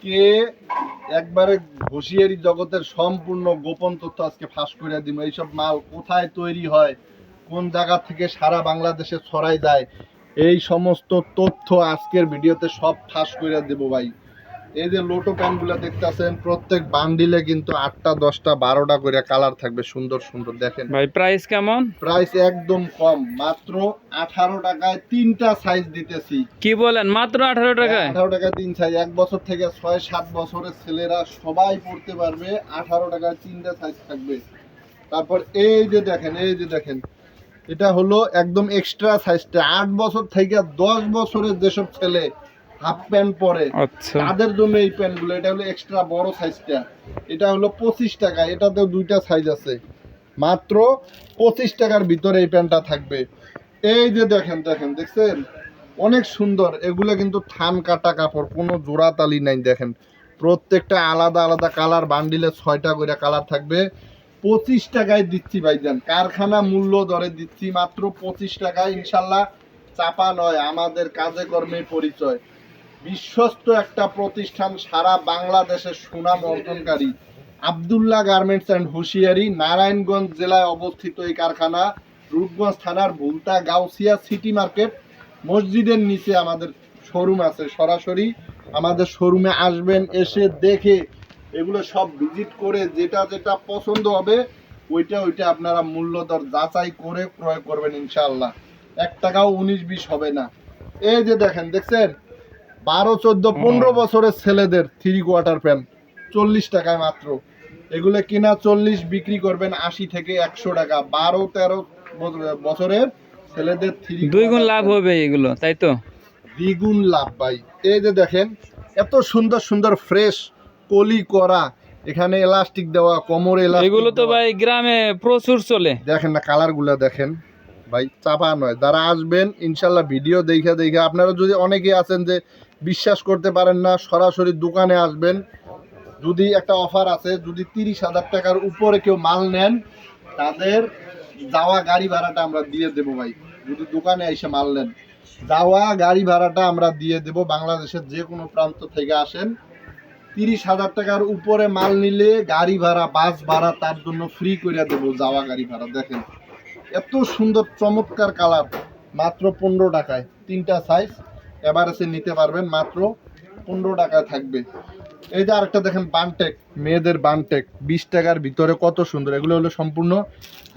আজকে একবারে ঘুষিয়ারি জগতের সম্পূর্ণ গোপন তথ্য আজকে ফাঁস করে দিব। এইসব মাল কোথায় তৈরি হয়? কোন জায়গা থেকে সারা বাংলাদেশে ছড়াই যায়? এই সমস্ত তথ্য আজকের ভিডিওতে সব ফাঁস করে দেবো ভাই। এই যে লোটো প্যান্টগুলো দেখতেছেন প্রত্যেক বান্ডিলে কিন্তু আটটা দশটা বারোটা করে কালার থাকবে সুন্দর সুন্দর। দেখেন। ভাই প্রাইস কেমন? প্রাইস একদম কম মাত্র আঠারো টাকায় তিনটা সাইজ দিতেছি। কি বলেন মাত্র আঠারো টাকায়? আঠারো টাকায় তিন সাইজ এক বছর থেকে ছয় সাত বছরের ছেলেরা সবাই পড়তে পারবে আঠারো টাকায় তিনটা সাইজ থাকবে। তারপর এই যে দেখেন এই যে দেখেন এটা হলো একদম এক্সট্রা সাইজটা আট বছর থেকে দশ বছরের যেসব ছেলে হাফ প্যান্ট পরে। আচ্ছা। তাদের জন্য এই প্যান্টগুলো এটা হলো এক্সট্রা বড় সাইজটা এটা হলো পঁচিশ টাকা এটাতেও দুইটা সাইজ আছে। মাত্র পঁচিশ টাকার ভিতরে এই প্যান্টটা থাকবে। এই যে দেখেন দেখেন দেখছেন? অনেক সুন্দর। এগুলো কিন্তু থান কাটা কাপড় কোনো জোড়া তালি নাই দেখেন। প্রত্যেকটা আলাদা আলাদা কালার বান্ডিলে ছয়টা করে কালার থাকবে। পঁচিশ টাকায় দিচ্ছি ভাইজান। কারখানা মূল্য দরে দিচ্ছি মাত্র পঁচিশ টাকায়। ইনশাল্লাহ চাপা নয় আমাদের কাজে কর্মে পরিচয়। বিশ্বস্ত একটা প্রতিষ্ঠান সারা বাংলাদেশের সুনাম অর্জনকারী। আবদুল্লাহ গার্মেন্টস অ্যান্ড হুঁশিয়ারি, নারায়ণগঞ্জ জেলায় অবস্থিত এই কারখানা, রূপগঞ্জ থানার ভুলতা গাউসিয়া সিটি মার্কেট। মসজিদের নিচে আমাদের শোরুম আছে সরাসরি। আমাদের শোরুমে আসবেন, এসে দেখে এগুলো সব ভিজিট করে যেটা যেটা পছন্দ হবে, ওইটা ওইটা আপনারা মূল্য দর যাচাই করে ক্রয় করবেন ইনশাল্লাহ এক টাকাও উনিশ বিশ হবে না। এই যে দেখেন, দেখছেন? বারো চোদ্দ পনেরো বছরের ছেলেদের থ্রি কোয়ার্টার প্যান্ট চল্লিশ টাকায় মাত্র। এগুলো কিনা চল্লিশ বিক্রি করবেন আশি থেকে একশো টাকা। বারো তেরো বছর- বছরের ছেলেদের থ্রি দুই গুণ লাভ হবে এগুলো তাই তো? দ্বিগুণ লাভ ভাই। এই যে দেখেন এত সুন্দর সুন্দর ফ্রেশ কলি করা এখানে এলাস্টিক দেওয়া কোমরে এলাস্টিক এগুলো তো ভাই গ্রামে প্রচুর চলে। দেখেন না কালারগুলো দেখেন। ভাই, চাপা নয়। যারা আসবেন, ইনশাল্লাহ ভিডিও দেখে দেখে আপনারা যদি অনেকে আছেন যে বিশ্বাস করতে পারেন না, সরাসরি দোকানে আসবেন, যদি একটা অফার আছে, যদি তিরিশ হাজার টাকার উপরে কেউ মাল নেন, তাদের যাওয়া গাড়ি ভাড়াটা আমরা দিয়ে দেবো ভাই। যদি দোকানে এসে মাল নেন, যাওয়া গাড়ি ভাড়াটা আমরা দিয়ে দেবো। বাংলাদেশের যে কোনো প্রান্ত থেকে আসেন, তিরিশ হাজার টাকার উপরে মাল নিলে গাড়ি ভাড়া, বাস ভাড়া তার জন্য ফ্রি করে দেবো যাওয়া গাড়ি ভাড়া, দেখেন। এত সুন্দর চমৎকার কালার, মাত্র পনেরো টাকায়, তিনটা সাইজ এভারেজে নিতে পারবেন, মাত্র পনেরো টাকায় থাকবে। এই যে আরেকটা দেখেন বানটেক, মেয়েদের বানটেক, বিশ টাকার ভিতরে কত সুন্দর, এগুলো হলো সম্পূর্ণ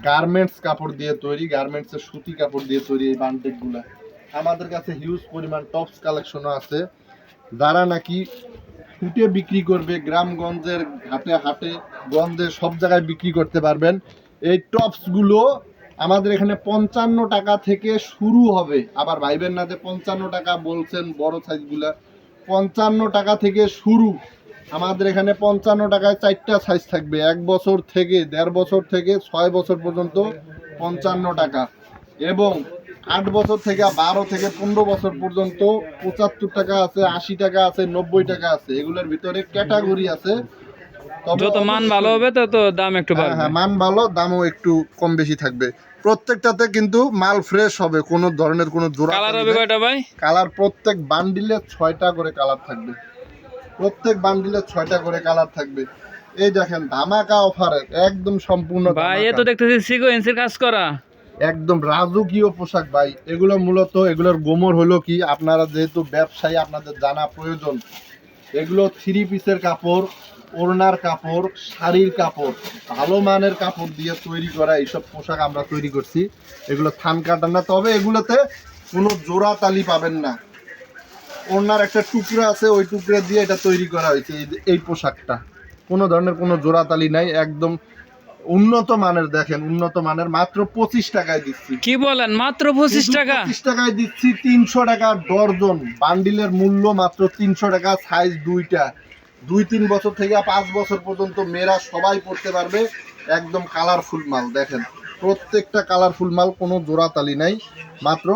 গার্মেন্টস কাপড় দিয়ে তৈরি গার্মেন্টসের সুতি কাপড় দিয়ে তৈরি এই বানটেকগুলো। আমাদের কাছে হিউজ পরিমাণ টপস কালেকশনও আছে। যারা নাকি ফুটে বিক্রি করবে, গ্রামগঞ্জের হাটে হাটে, গঞ্জে সব জায়গায় বিক্রি করতে পারবেন, এই টপসগুলো আমাদের এখানে পঞ্চান্ন টাকা থেকে শুরু হবে। আবার ভাইবেন না যে পঞ্চান্ন টাকা বলছেন বড় সাইজগুলা। পঞ্চান্ন টাকা থেকে শুরু। আমাদের এখানে পঞ্চান্ন টাকায় চারটা সাইজ থাকবে। এক বছর থেকে, দেড় বছর থেকে, ছয় বছর পর্যন্ত পঞ্চান্ন টাকা। এবং আট বছর থেকে, বারো থেকে পনেরো বছর পর্যন্ত পঁচাত্তর টাকা আছে, আশি টাকা আছে, নব্বই টাকা আছে। এগুলোর ভিতরে ক্যাটাগরি আছে। যত মান ভালো হবে তত দাম একটু হ্যাঁ বাড়বে। হ্যাঁ মান ভালো দামও একটু কম বেশি থাকবে। প্রত্যেকটাতে কিন্তু মাল ফ্রেশ হবে কোনো ধরনের কোনো জোড়া কালার হবে কয়টা ভাই? কালার প্রত্যেক বান্ডিলে ছয়টা করে কালার থাকবে। প্রত্যেক বান্ডিলে ছয়টা করে কালার থাকবে। এই দেখেন ধামাকা অফারের একদম সম্পূর্ণ ভাই এ তো দেখতেছি সিকোয়েন্সের কাজ করা। একদম রাজকীয় পোশাক ভাই। এগুলো মূলত এগুলোর গোমর হলো কি আপনারা যেহেতু ব্যবসায়ী আপনাদের জানা প্রয়োজন। এগুলো থ্রি পিসের কাপড় ওড়নার কাপড় শাড়ির কাপড় ভালো মানের কাপড় দিয়ে তৈরি করা এইসব পোশাক আমরা তৈরি করছি। এগুলো থান কাটা না তবে এগুলোতে কোনো জোড়া তালি পাবেন না। ওড়নার একটা টুকরা আছে ওই টুকরা দিয়ে এটা তৈরি করা হয়েছে এই পোশাকটা। কোনো ধরনের কোনো জোড়া তালি নাই একদম উন্নত মানের দেখেন উন্নত মানের মাত্র পঁচিশ টাকায় দিচ্ছি। কি বলেন? মাত্র পঁচিশ টাকা? পঁচিশ টাকায় দিচ্ছি তিনশো টাকা ডর্জন। বান্ডিলের মূল্য মাত্র তিনশো টাকা সাইজ দুইটা। দুই, তিন বছর থেকে পাঁচ বছর পর্যন্ত মেয়েরা সবাই পড়তে পারবে একদম কালারফুল মাল, দেখেন। প্রত্যেকটা কালারফুল মাল, কোনো জোড়াতালি নাই। মাত্র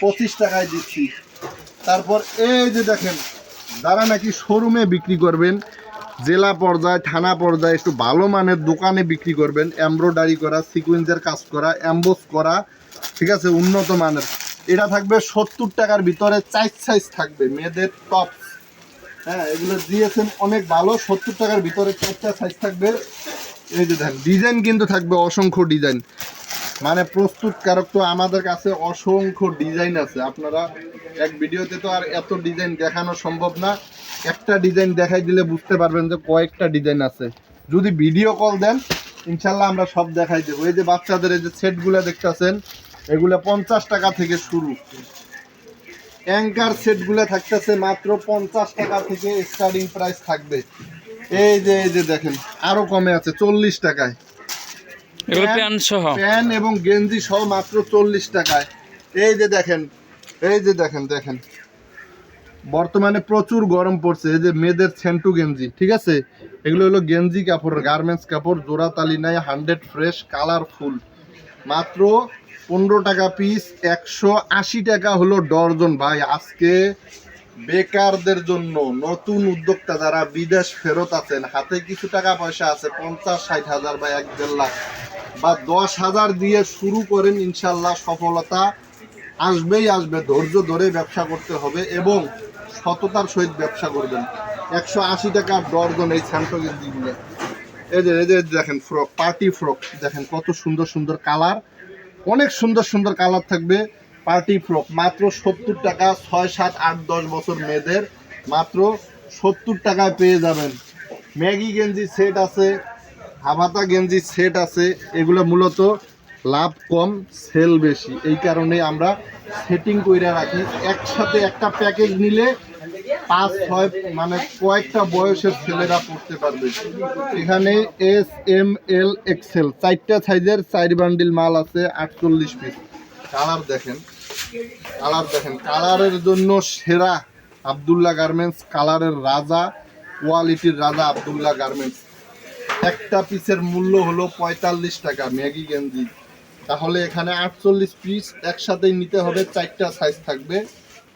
পঁচিশ টাকায় দিচ্ছি। তারপর এই যে দেখেন, যারা নাকি শোরুমে বিক্রি করবেন, জেলা পর্যায়ে, থানা পর্যায়ে, একটু ভালো মানের দোকানে বিক্রি করবেন এমব্রয়ডারি করা সিকুয়েন্সের কাজ করা অ্যাম্বোস করা, ঠিক আছে, উন্নত মানের। এটা থাকবে সত্তর টাকার ভিতরে চার সাইজ থাকবে। মেয়েদের টপ হ্যাঁ এগুলো জিএসএম অনেক ভালো। সত্তর টাকার ভিতরে চারটা সাইজ থাকবে। এই যে দেখেন ডিজাইন কিন্তু থাকবে অসংখ্য ডিজাইন মানে প্রস্তুতকারক তো আমাদের কাছে অসংখ্য ডিজাইন আছে। আপনারা এক ভিডিওতে তো আর এত ডিজাইন দেখানো সম্ভব না। একটা ডিজাইন দেখাই দিলে বুঝতে পারবেন যে কয়েকটা ডিজাইন আছে। যদি ভিডিও কল দেন, ইনশাল্লাহ আমরা সব দেখাই দেবো। এই যে বাচ্চাদের এই যে সেটগুলো দেখতেছেন, এগুলো পঞ্চাশ টাকা থেকে শুরু। অ্যাঙ্কার সেটগুলো থাকতেছে মাত্র পঞ্চাশ টাকা থেকে স্টার্টিং প্রাইস থাকবে। এই যে এই যে দেখেন আরও কমে আছে চল্লিশ টাকায়। প্যান্ট এবং গেঞ্জি সহ মাত্র চল্লিশ টাকায়। এই যে দেখেন এই যে দেখেন দেখেন। বর্তমানে প্রচুর গরম পড়ছে এই যে মেয়েদের সেন্টু গেঞ্জি ঠিক আছে? এগুলো হলো গেঞ্জি কাপড় গার্মেন্টস কাপড় জোড়া তালি নাই হান্ড্রেড ফ্রেশ কালারফুল মাত্র পনেরো টাকা পিস একশো আশি টাকা হলো ডর্জন ভাই। আজকে বেকারদের জন্য নতুন উদ্যোক্তা যারা বিদেশ ফেরত আছেন, হাতে কিছু টাকা পয়সা আছে, পঞ্চাশ, ষাট হাজার বা এক দেড় লাখ, বা দশ হাজার দিয়ে শুরু করেন ইনশাল্লাহ সফলতা। আসবেই আসবে, ধৈর্য ধরে ব্যবসা করতে হবে এবং সততার সহিত ব্যবসা করবেন। একশো আশি টাকা ডর্জন এই এই যে এই যে দেখেন ফ্রক পার্টি ফ্রক দেখেন কত সুন্দর সুন্দর কালার অনেক সুন্দর সুন্দর কালার থাকবে পার্টি ফ্রক। মাত্র সত্তর টাকা, ছয়, সাত, আট, দশ বছর মেয়েদের। মাত্র সত্তর টাকায় পেয়ে যাবেন। ম্যাগি গেঞ্জি সেট আছে হাবাতা গেঞ্জি সেট আছে। এগুলো মূলত লাভ কম, সেল বেশি। এই কারণে আমরা সেটিং করে রাখি। একসাথে একটা প্যাকেজ নিলে পাঁচ, ছয় মানে কয়েকটা বয়সের ছেলেরা পড়তে পারবে। এখানে এস এম এল এক্সেল চারটা সাইজের চার বান্ডিল মাল আছে, আটচল্লিশ পিস কালার দেখেন কালার দেখেন। কালারের জন্য সেরা আবদুল্লাহ গার্মেন্টস কালারের রাজা কোয়ালিটির রাজা আবদুল্লাহ গার্মেন্টস একটা পিসের মূল্য হলো পঁয়তাল্লিশ টাকা, ম্যাগি গেঞ্জি। তাহলে এখানে আটচল্লিশ পিস একসাথেই নিতে হবে, চারটা সাইজ থাকবে।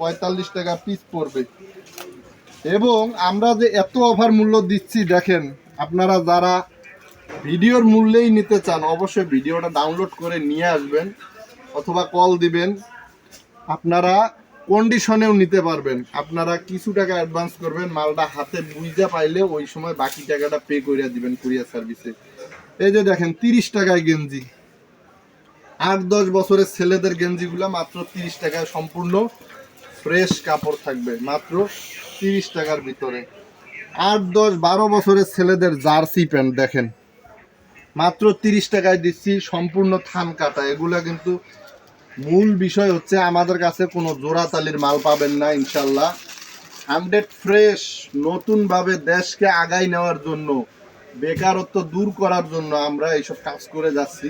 পঁয়তাল্লিশ টাকা পিস পড়বে। এবং আমরা যে এত অফার মূল্য দিচ্ছি, দেখেন, আপনারা যারা ভিডিওর মূল্যেই নিতে চান, অবশ্যই ভিডিওটা ডাউনলোড করে নিয়ে আসবেন অথবা কল দিবেন। আপনারা কন্ডিশনেও নিতে পারবেন। আপনারা কিছু টাকা অ্যাডভান্স করবেন, মালটা হাতে বুঝতে পাইলে ওই সময় বাকি টাকাটা পে করে দিবেন কুরিয়ার সার্ভিসে এই যে দেখেন, তিরিশ টাকায় গেঞ্জি। আট দশ বছরের ছেলেদের গেঞ্জিগুলো মাত্র তিরিশ টাকায় সম্পূর্ণ। ফ্রেশ কাপড় থাকবে মাত্র তিরিশ টাকার ভিতরে। আট, দশ, বারো বছরের ছেলেদের জার্সি প্যান্ট দেখেন। মাত্র তিরিশ টাকায় দিচ্ছি, সম্পূর্ণ থান কাটা। এগুলা কিন্তু মূল বিষয় হচ্ছে আমাদের কাছে কোনো জোড়াতালির মাল পাবেন না, ইনশাল্লাহ। হান্ড্রেড ফ্রেশ, নতুনভাবে দেশকে আগাই নেওয়ার জন্য, বেকারত্ব দূর করার জন্য আমরা এইসব কাজ করে যাচ্ছি।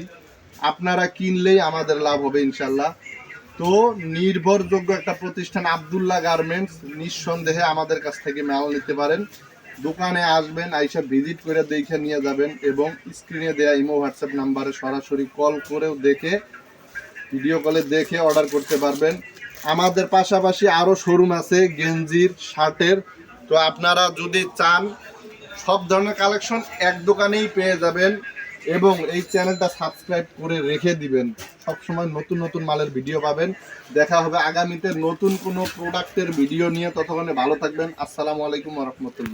আপনারা কিনলেই আমাদের লাভ হবে, ইনশাল্লাহ। তো নির্ভরযোগ্য একটা প্রতিষ্ঠান আবদুল্লাহ গার্মেন্টস নিঃসন্দেহে আমাদের কাছ থেকে মাল নিতে পারেন। দোকানে আসবেন, আইসা ভিজিট করে দেখে নিয়ে যাবেন এবং স্ক্রিনে দেয়া ইমো হোয়াটসঅ্যাপ নাম্বারে সরাসরি কল করেও দেখে ভিডিও কলে দেখে অর্ডার করতে পারবেন। আমাদের পাশাপাশি আরও শোরুম আছে, গেঞ্জির, শার্টের। তো আপনারা যদি চান, সব ধরনের কালেকশন এক দোকানেই পেয়ে যাবেন। এবং এই চ্যানেলটা সাবস্ক্রাইব করে রেখে দিবেন। সবসময় নতুন নতুন মালের ভিডিও পাবেন। দেখা হবে আগামীতে নতুন কোনো প্রোডাক্টের ভিডিও নিয়ে। ততক্ষণে ভালো থাকবেন। আসসালামু আলাইকুম রহমতুল্লাহ।